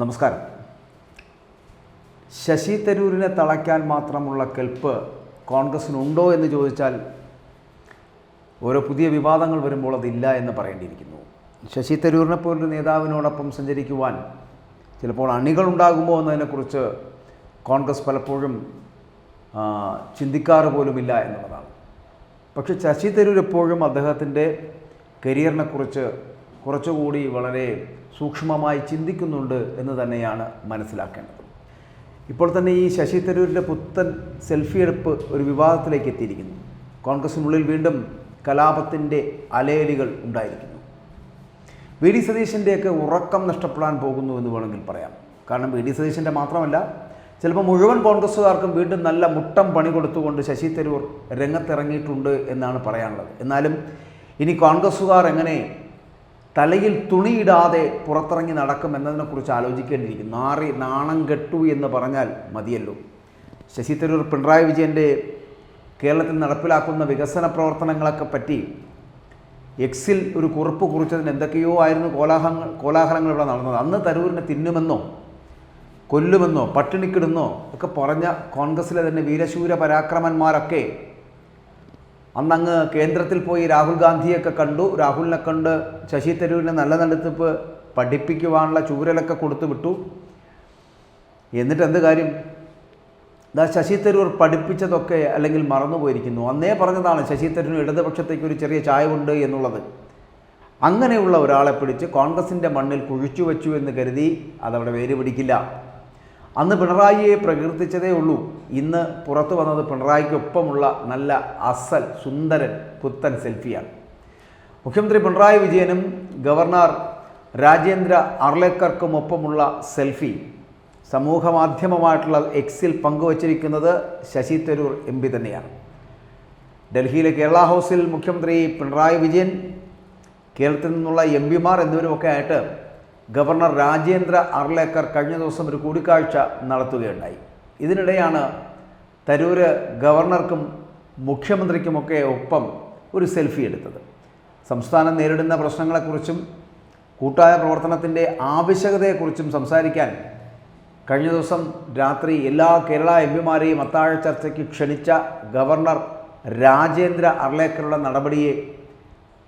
നമസ്കാരം. ശശി തരൂരിനെ തളയ്ക്കാൻ മാത്രമുള്ള കെൽപ്പ് കോൺഗ്രസിനുണ്ടോ എന്ന് ചോദിച്ചാൽ ഓരോ പുതിയ വിവാദങ്ങൾ വരുമ്പോൾ അതില്ല എന്ന് പറയേണ്ടിയിരിക്കുന്നു. ശശി തരൂരിനെ പോലൊരു നേതാവിനോടൊപ്പം സഞ്ചരിക്കുവാൻ ചിലപ്പോൾ അണികൾ ഉണ്ടാകുമോ എന്നതിനെക്കുറിച്ച് കോൺഗ്രസ് പലപ്പോഴും ചിന്തിക്കാറ് പോലുമില്ല എന്നുള്ളതാണ്. പക്ഷേ ശശി തരൂർ എപ്പോഴും അദ്ദേഹത്തിന്റെ കരിയറിനെക്കുറിച്ച് കുറച്ചുകൂടി വളരെ സൂക്ഷ്മമായി ചിന്തിക്കുന്നുണ്ട് എന്ന് തന്നെയാണ് മനസ്സിലാക്കേണ്ടത്. ഇപ്പോൾ തന്നെ ഈ ശശി തരൂരിന്റെ പുത്തൻ സെൽഫി എടുപ്പ് ഒരു വിവാദത്തിലേക്ക് എത്തിയിരിക്കുന്നു. കോൺഗ്രസിനുള്ളിൽ വീണ്ടും കലാപത്തിന്റെ അലയലികൾ ഉണ്ടായിരിക്കുന്നു. വി ഡി സതീശന്റെയൊക്കെ ഉറക്കം നഷ്ടപ്പെടാൻ പോകുന്നു എന്ന് വേണമെങ്കിൽ പറയാം. കാരണം വി ഡി സതീശന്റെ മാത്രമല്ല ചിലപ്പോൾ മുഴുവൻ കോൺഗ്രസ്സുകാർക്കും വീണ്ടും നല്ല മുട്ടം പണി കൊടുത്തുകൊണ്ട് ശശി തരൂർ രംഗത്തിറങ്ങിയിട്ടുണ്ട് എന്നാണ് പറയാനുള്ളത്. എന്നാലും ഇനി കോൺഗ്രസ്സുകാർ എങ്ങനെ തലയിൽ തുണിയിടാതെ പുറത്തിറങ്ങി നടക്കും എന്നതിനെക്കുറിച്ച് ആലോചിക്കേണ്ടിയിരിക്കും നാറി നാണം കെട്ടു എന്ന് പറഞ്ഞാൽ മതിയല്ലോ. ശശി തരൂർ പിണറായി വിജയന്റെ കേരളത്തിൽ നടപ്പിലാക്കുന്ന വികസന പ്രവർത്തനങ്ങളൊക്കെ പറ്റി എക്സിൽ ഒരു കുറിപ്പ് കുറിച്ചതിന് എന്തൊക്കെയോ ആയിരുന്നു കോലാഹലങ്ങൾ കോലാഹലങ്ങൾ ഇവിടെ നടന്നത്. അന്ന് തരൂരിനെ തിന്നുമെന്നോ കൊല്ലുമെന്നോ പട്ടിണിക്കിടുന്നോ ഒക്കെ പറഞ്ഞ കോൺഗ്രസ്സിലെ തന്നെ വീരശൂര പരാക്രമന്മാരൊക്കെ അന്നങ്ങ് കേന്ദ്രത്തിൽ പോയി രാഹുൽ ഗാന്ധിയൊക്കെ കണ്ടു. രാഹുലിനെ കണ്ട് ശശി തരൂരിനെ നല്ല നടത്തിപ്പ് പഠിപ്പിക്കുവാനുള്ള ചൂരലൊക്കെ കൊടുത്തു വിട്ടു. എന്നിട്ട് എന്ത് കാര്യം? ദാ ശശി തരൂർ പഠിപ്പിച്ചതൊക്കെ അല്ലെങ്കിൽ മറന്നുപോയിരിക്കുന്നു. അന്നേ പറഞ്ഞതാണ് ശശി തരൂർ ഇടതുപക്ഷത്തേക്ക് ഒരു ചെറിയ ചായവുണ്ട് എന്നുള്ളത്. അങ്ങനെയുള്ള ഒരാളെ പിടിച്ച് കോൺഗ്രസിന്റെ മണ്ണിൽ കുഴിച്ചു വെച്ചു എന്ന് കരുതി അതവിടെ വേര് പിടിക്കില്ല. അന്ന് പിണറായിയെ പ്രകീർത്തിച്ചതേ ഉള്ളൂ. ഇന്ന് പുറത്തു വന്നത് പിണറായിക്കൊപ്പമുള്ള നല്ല അസൽ സുന്ദരൻ പുത്തൻ സെൽഫിയാണ്. മുഖ്യമന്ത്രി പിണറായി വിജയനും ഗവർണർ രാജേന്ദ്ര അർലേക്കർക്കും ഒപ്പമുള്ള സെൽഫി. സമൂഹ മാധ്യമമായിട്ടുള്ള എക്സിൽ പങ്കുവച്ചിരിക്കുന്നത് ശശി തരൂർ എം പി തന്നെയാണ്. ഡൽഹിയിലെ കേരള ഹൗസിൽ മുഖ്യമന്ത്രി പിണറായി വിജയൻ കേരളത്തിൽ നിന്നുള്ള എം പിമാർ എന്നിവരുമൊക്കെ ആയിട്ട് ഗവർണർ രാജേന്ദ്ര അർലേക്കർ കഴിഞ്ഞ ദിവസം ഒരു കൂടിക്കാഴ്ച നടത്തുകയുണ്ടായി. ഇതിനിടെയാണ് തരൂര് ഗവർണർക്കും മുഖ്യമന്ത്രിക്കുമൊക്കെ ഒപ്പം ഒരു സെൽഫി എടുത്തത്. സംസ്ഥാനം നേരിടുന്ന പ്രശ്നങ്ങളെക്കുറിച്ചും കൂട്ടായ പ്രവർത്തനത്തിന്റെ ആവശ്യകതയെക്കുറിച്ചും സംസാരിക്കാൻ കഴിഞ്ഞ ദിവസം രാത്രി എല്ലാ കേരള എം പിമാരെയും അത്താഴ ചർച്ചയ്ക്ക് ക്ഷണിച്ച ഗവർണർ രാജേന്ദ്ര അർലേക്കറുടെ നടപടിയെ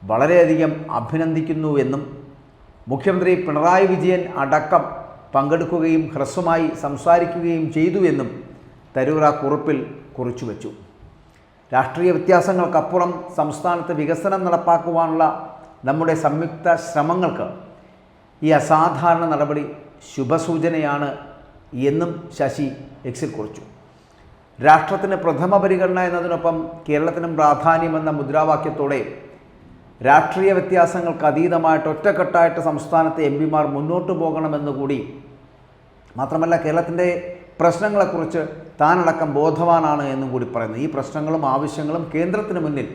വളരെയധികം അഭിനന്ദിക്കുന്നു എന്നും മുഖ്യമന്ത്രി പിണറായി വിജയൻ അടക്കം പങ്കെടുക്കുകയും ഹ്രസ്വമായി സംസാരിക്കുകയും ചെയ്തുവെന്നും തരൂർ ആ കുറിപ്പിൽ കുറിച്ചു വച്ചു രാഷ്ട്രീയ വ്യത്യാസങ്ങൾക്കപ്പുറം സംസ്ഥാനത്ത് വികസനം നടപ്പാക്കുവാനുള്ള നമ്മുടെ സംയുക്ത ശ്രമങ്ങൾക്ക് ഈ അസാധാരണ നടപടി ശുഭസൂചനയാണ് എന്നും ശശി എക്സിൽ കുറിച്ചു. രാഷ്ട്രത്തിന് പ്രഥമ പരിഗണന എന്നതിനൊപ്പം കേരളത്തിനും പ്രാധാന്യമെന്ന മുദ്രാവാക്യത്തോടെ രാഷ്ട്രീയ വ്യത്യാസങ്ങൾക്ക് അതീതമായിട്ട് ഒറ്റക്കെട്ടായിട്ട് സംസ്ഥാനത്തെ എം പിമാർ മുന്നോട്ട് പോകണമെന്ന് കൂടി മാത്രമല്ല കേരളത്തിന്റെ പ്രശ്നങ്ങളെക്കുറിച്ച് താനടക്കം ബോധവാനാണ് എന്നും കൂടി പറയുന്നു. ഈ പ്രശ്നങ്ങളും ആവശ്യങ്ങളും കേന്ദ്രത്തിന് മുന്നിൽ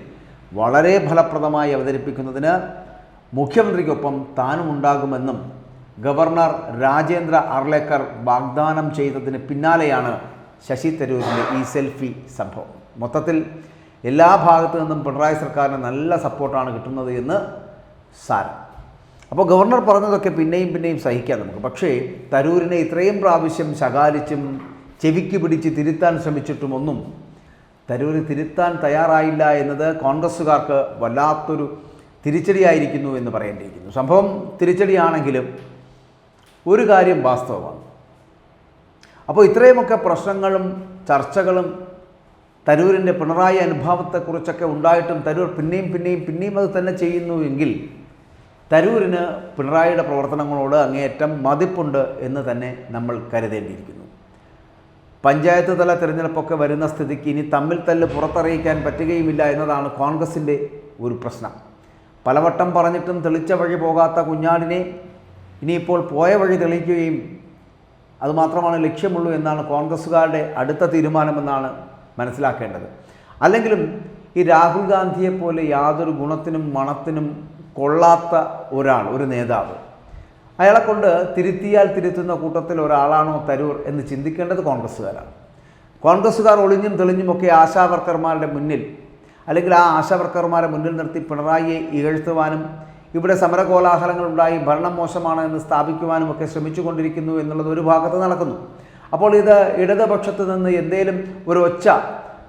വളരെ ഫലപ്രദമായി അവതരിപ്പിക്കുന്നതിന് മുഖ്യമന്ത്രിക്കൊപ്പം താനും ഉണ്ടാകുമെന്നും ഗവർണർ രാജേന്ദ്ര അർലേക്കർ വാഗ്ദാനം ചെയ്തതിന് പിന്നാലെയാണ് ശശി തരൂരിന്റെ ഈ സെൽഫി സംഭവം. മൊത്തത്തിൽ എല്ലാ ഭാഗത്തു നിന്നും പിണറായി സർക്കാരിന് നല്ല സപ്പോർട്ടാണ് കിട്ടുന്നത് എന്ന് സാരം. അപ്പോൾ ഗവർണർ പറഞ്ഞതൊക്കെ പിന്നെയും പിന്നെയും സഹിക്കാം നമുക്ക്. പക്ഷേ തരൂരിനെ ഇത്രയും പ്രാവശ്യം ശകാലിച്ചും ചെവിക്ക് പിടിച്ച് തിരുത്താൻ ശ്രമിച്ചിട്ടുമൊന്നും തരൂർ തിരുത്താൻ തയ്യാറായില്ല എന്നത് കോൺഗ്രസ്സുകാർക്ക് വല്ലാത്തൊരു തിരിച്ചടിയായിരിക്കുന്നു എന്ന് പറയേണ്ടിയിരിക്കുന്നു. സംഭവം തിരിച്ചടിയാണെങ്കിലും ഒരു കാര്യം വാസ്തവമാണ്. അപ്പോൾ ഇത്രയുമൊക്കെ പ്രശ്നങ്ങളും ചർച്ചകളും തരൂരിന്റെ പിണറായി അനുഭവത്തെക്കുറിച്ചൊക്കെ ഉണ്ടായിട്ടും തരൂർ പിന്നെയും പിന്നെയും പിന്നെയും അത് തന്നെ ചെയ്യുന്നു എങ്കിൽ തരൂരിന് പിണറായിയുടെ പ്രവർത്തനങ്ങളോട് അങ്ങേയറ്റം മതിപ്പുണ്ട് എന്ന് തന്നെ നമ്മൾ കരുതേണ്ടിയിരിക്കുന്നു. പഞ്ചായത്ത് തല തിരഞ്ഞെടുപ്പൊക്കെ വരുന്ന സ്ഥിതിക്ക് ഇനി തമ്മിൽ തല്ല് പുറത്തറിയിക്കാൻ പറ്റുകയുമില്ല എന്നതാണ് കോൺഗ്രസിന്റെ ഒരു പ്രശ്നം. പലവട്ടം പറഞ്ഞിട്ടും തെളിച്ച വഴി പോകാത്ത കുഞ്ഞാടിനെ ഇനിയിപ്പോൾ പോയ വഴി തെളിയിക്കുകയും അതുമാത്രമാണ് ലക്ഷ്യമുള്ളൂ എന്നാണ് കോൺഗ്രസ്സുകാരുടെ അടുത്ത തീരുമാനമെന്നാണ് മനസ്സിലാക്കേണ്ടത്. അല്ലെങ്കിലും ഈ രാഹുൽ ഗാന്ധിയെ പോലെ യാതൊരു ഗുണത്തിനും മണത്തിനും കൊള്ളാത്ത ഒരാൾ ഒരു നേതാവ് അയാളെ കൊണ്ട് തിരുത്തിയാൽ തിരുത്തുന്ന കൂട്ടത്തിൽ ഒരാളാണോ തരൂർ എന്ന് ചിന്തിക്കേണ്ടത് കോൺഗ്രസ്സുകാരാണ്. കോൺഗ്രസ്സുകാർ ഒളിഞ്ഞും തെളിഞ്ഞുമൊക്കെ ആശാവർക്കർമാരുടെ മുന്നിൽ അല്ലെങ്കിൽ ആ ആശാവർക്കർമാരെ മുന്നിൽ നിർത്തി പിണറായിയെ ഇകഴ്ത്തുവാനും ഇവിടെ സമരകോലാഹലങ്ങൾ ഉണ്ടായി ഭരണം മോശമാണ് എന്ന് സ്ഥാപിക്കുവാനും ഒക്കെ ശ്രമിച്ചുകൊണ്ടിരിക്കുന്നു എന്നുള്ളത് ഒരു ഭാഗത്ത് നടക്കുന്നു. അപ്പോൾ ഇത് ഇടതുപക്ഷത്ത് നിന്ന് എന്തേലും ഒരു ഒച്ച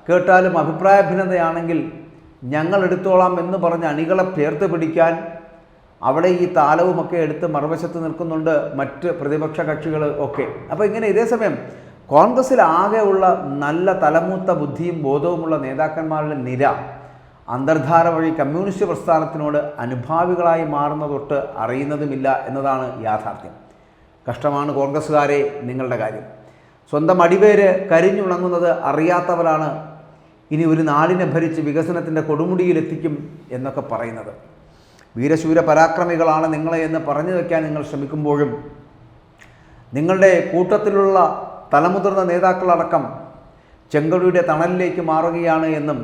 കേട്ടാലും അഭിപ്രായ ഭിന്നതയാണെങ്കിൽ ഞങ്ങൾ എടുത്തോളാം എന്ന് പറഞ്ഞ് അണികളെ പേർത്ത് പിടിക്കാൻ അവിടെ ഈ താലവുമൊക്കെ എടുത്ത് മറുവശത്ത് നിൽക്കുന്നുണ്ട് മറ്റ് പ്രതിപക്ഷ കക്ഷികൾ ഒക്കെ. അപ്പോൾ ഇങ്ങനെ ഇതേ സമയം കോൺഗ്രസ്സിൽ ആകെയുള്ള നല്ല തലമൂത്ത ബുദ്ധിയും ബോധവുമുള്ള നേതാക്കന്മാരുടെ നിര അന്തർധാര വഴി കമ്മ്യൂണിസ്റ്റ് പ്രസ്ഥാനത്തിനോട് അനുഭാവികളായി മാറുന്ന തൊട്ട് അറിയുന്നതുമില്ല എന്നതാണ് യാഥാർത്ഥ്യം. കഷ്ടമാണ് കോൺഗ്രസ്സുകാരെ നിങ്ങളുടെ കാര്യം. സ്വന്തം അടിവേര് കരിഞ്ഞുണങ്ങുന്നത് അറിയാത്തവരാണ് ഇനി ഒരു നാടിനെ ഭരിച്ച് വികസനത്തിന്റെ കൊടുമുടിയിലെത്തിക്കും എന്നൊക്കെ പറയുന്നത്. വീരശൂര പരാക്രമികളാണ് നിങ്ങളെ എന്ന് പറഞ്ഞു വയ്ക്കാൻ നിങ്ങൾ ശ്രമിക്കുമ്പോഴും നിങ്ങളുടെ കൂട്ടത്തിലുള്ള തലമുതിർന്ന നേതാക്കളടക്കം ചെങ്കടിയുടെ തണലിലേക്ക് മാറുകയാണ് എന്നും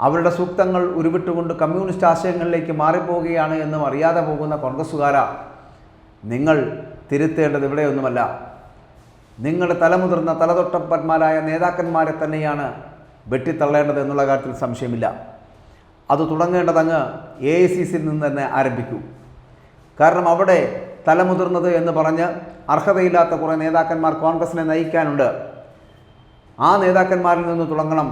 അവരുടെ സൂക്തങ്ങൾ ഉരുവിട്ടുകൊണ്ട് കമ്മ്യൂണിസ്റ്റ് ആശയങ്ങളിലേക്ക് മാറിപ്പോവുകയാണ് എന്നും അറിയാതെ പോകുന്ന കോൺഗ്രസ്സുകാരാ നിങ്ങൾ തിരുത്തേണ്ടത് ഇവിടെയൊന്നുമല്ല. നിങ്ങളുടെ തലമുതിർന്ന തലതൊട്ടപ്പന്മാരായ നേതാക്കന്മാരെ തന്നെയാണ് വെട്ടിത്തള്ളേണ്ടത് എന്നുള്ള കാര്യത്തിൽ സംശയമില്ല. അത് തുടങ്ങേണ്ടത് അങ്ങ് എ ഐ സി സിയിൽ നിന്ന് തന്നെ ആരംഭിക്കൂ. കാരണം അവിടെ തലമുതിർന്നത് എന്ന് പറഞ്ഞ് അർഹതയില്ലാത്ത കുറേ നേതാക്കന്മാർ കോൺഗ്രസിനെ നയിക്കാനുണ്ട്. ആ നേതാക്കന്മാരിൽ നിന്ന് തുടങ്ങണം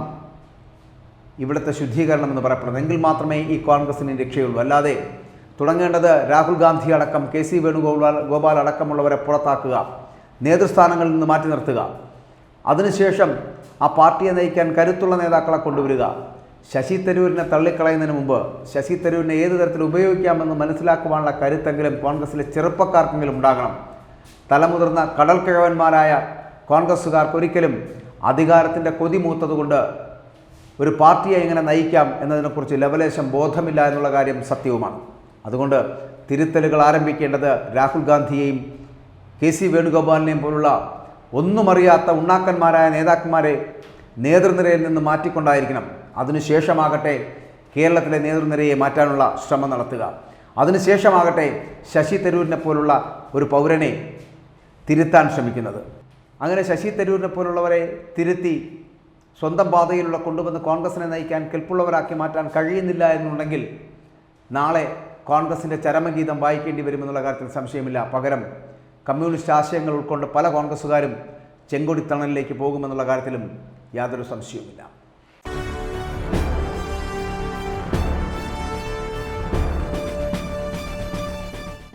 ഇവിടുത്തെ ശുദ്ധീകരണം എന്ന് പറയപ്പെടുന്നത്. എങ്കിൽ മാത്രമേ ഈ കോൺഗ്രസിന് രക്ഷയുള്ളൂ. അല്ലാതെ തുടങ്ങേണ്ടത് രാഹുൽ ഗാന്ധി അടക്കം കെ സി വേണുഗോപാൽ ഗോപാൽ അടക്കമുള്ളവരെ പുറത്താക്കുക. നേതൃസ്ഥാനങ്ങളിൽ നിന്ന് മാറ്റി നിർത്തുക. അതിനുശേഷം ആ പാർട്ടിയെ നയിക്കാൻ കരുത്തുള്ള നേതാക്കളെ കൊണ്ടുവരിക. ശശി തരൂരിനെ തള്ളിക്കളയുന്നതിന് മുമ്പ് ശശി തരൂരിനെ ഏത് തരത്തിൽ ഉപയോഗിക്കാമെന്ന് മനസ്സിലാക്കുവാനുള്ള കരുത്തെങ്കിലും കോൺഗ്രസിലെ ചെറുപ്പക്കാർക്കെങ്കിലും ഉണ്ടാകണം. തലമുതിർന്ന കടൽക്കിഴവന്മാരായ കോൺഗ്രസ്സുകാർക്ക് ഒരിക്കലും അധികാരത്തിന്റെ കൊതി മൂത്തതുകൊണ്ട് ഒരു പാർട്ടിയെ എങ്ങനെ നയിക്കാം എന്നതിനെക്കുറിച്ച് ലവലേശം ബോധമില്ല എന്നുള്ള കാര്യം സത്യവുമാണ്. അതുകൊണ്ട് തിരുത്തലുകൾ ആരംഭിക്കേണ്ടത് രാഹുൽ ഗാന്ധിയെയും കെ സി വേണുഗോപാലിനെയും പോലുള്ള ഒന്നും അറിയാത്ത ഉണ്ണാക്കന്മാരായ നേതാക്കന്മാരെ നേതൃനിരയിൽ നിന്ന് മാറ്റിക്കൊണ്ടായിരിക്കണം. അതിനുശേഷമാകട്ടെ കേരളത്തിലെ നേതൃനിരയെ മാറ്റാനുള്ള ശ്രമം നടത്തുക. അതിനുശേഷമാകട്ടെ ശശി തരൂരിനെ പോലുള്ള ഒരു പൗരനെ തിരുത്താൻ ശ്രമിക്കുന്നത്. അങ്ങനെ ശശി തരൂരിനെ പോലുള്ളവരെ തിരുത്തി സ്വന്തം പാതയിലുള്ള കൊണ്ടുവന്ന് കോൺഗ്രസിനെ നയിക്കാൻ കെൽപ്പുള്ളവരാക്കി മാറ്റാൻ കഴിയുന്നില്ല എന്നുണ്ടെങ്കിൽ നാളെ കോൺഗ്രസിന്റെ ചരമഗീതം വായിക്കേണ്ടി വരുമെന്നുള്ള കാര്യത്തിൽ സംശയമില്ല. പകരം കമ്മ്യൂണിസ്റ്റ് ആശയങ്ങൾ ഉൾക്കൊണ്ട് പല കോൺഗ്രസ്സുകാരും ചെങ്കൊടിത്തണലിലേക്ക് പോകുമെന്നുള്ള കാര്യത്തിലും യാതൊരു സംശയവുമില്ല.